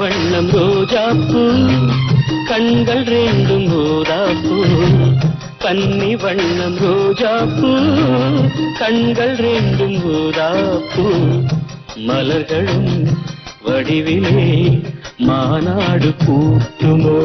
வண்ணம் ரோஜாப்பூ கண்கள் ரெண்டும் ஊதாப்பூ பன்னி வண்ணம் ரோஜாப்பூ கண்கள் ரெண்டும் ஊதாப்பூ மலர்களும் வடிவிலே மாநாடு கூட்டுமோ.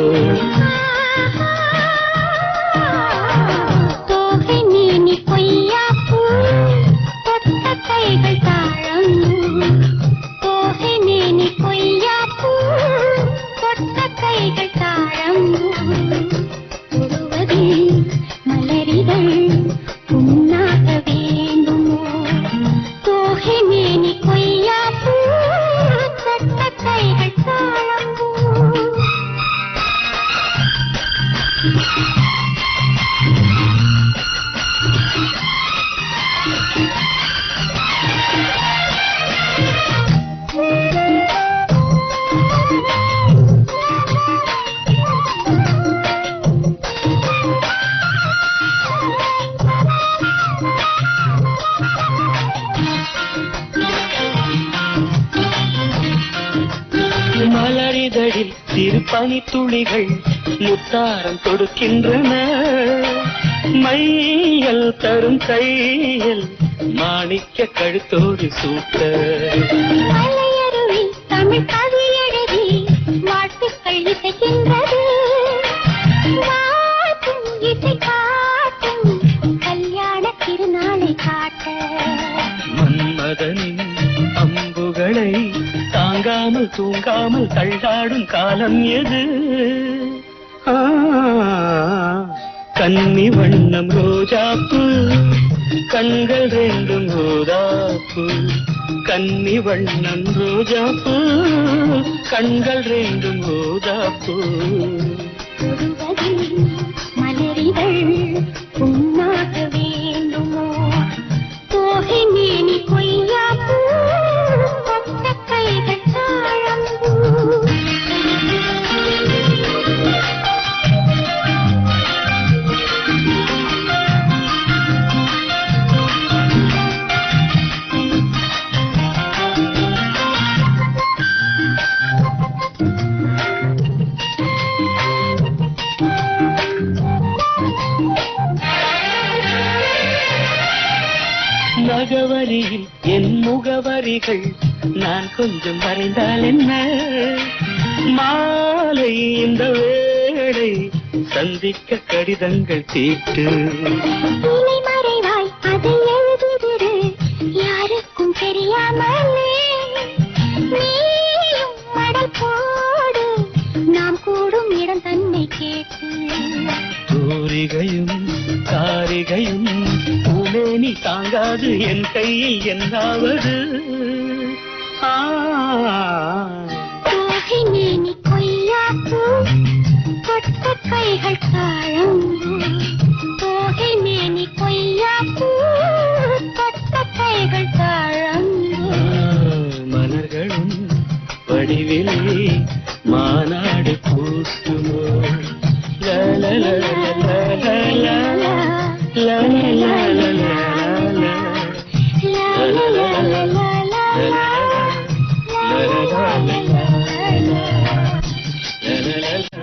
மலரிதழில் சிறு பனித்துளிகள் முத்தாரம் கொடுக்கின்றன. மையல் தரும் கையில் மாணிக்க கழுத்தோடு சூட்ட. தமிழ் கவி எழுதி வாழ்த்துக்கள் இசைக்கின்றது. இசை காட்டும் கல்யாண திருநாளை காட்ட. அம்புகளை தாங்காமல் தூங்காமல் தள்ளாடும் காலம் எது? கன்னி வண்ணம் ரோஜாப்பு கண்கள் ரெண்டும் ரோதாப்பு கன்னி வண்ணம் ரோஜாப்பு கண்கள் ரெண்டும் ரோதாப்பு தொடுவதில் மலரிகள் முகவரி என் முகவரிகள் நான் கொஞ்சம் வரைந்தால் என்ன? மாலை இந்த வேளை சந்திக்க கடிதங்கள் தீட்டு. மறைவாய் அதை எழுதுதிரு யாருக்கும் தெரியாமலே நீயும் மடல் போடு. நாம் கூட கேட்டு தூரிகையும் காரிகையும் பூமேனி தாங்காது என் கையில் என்னாவது? ஆ. கைகள் தாழம். தோகை மேனி கொய்யாப்பூ கொட்ட கைகள் தாழம். மலர்களும் வடிவிலே la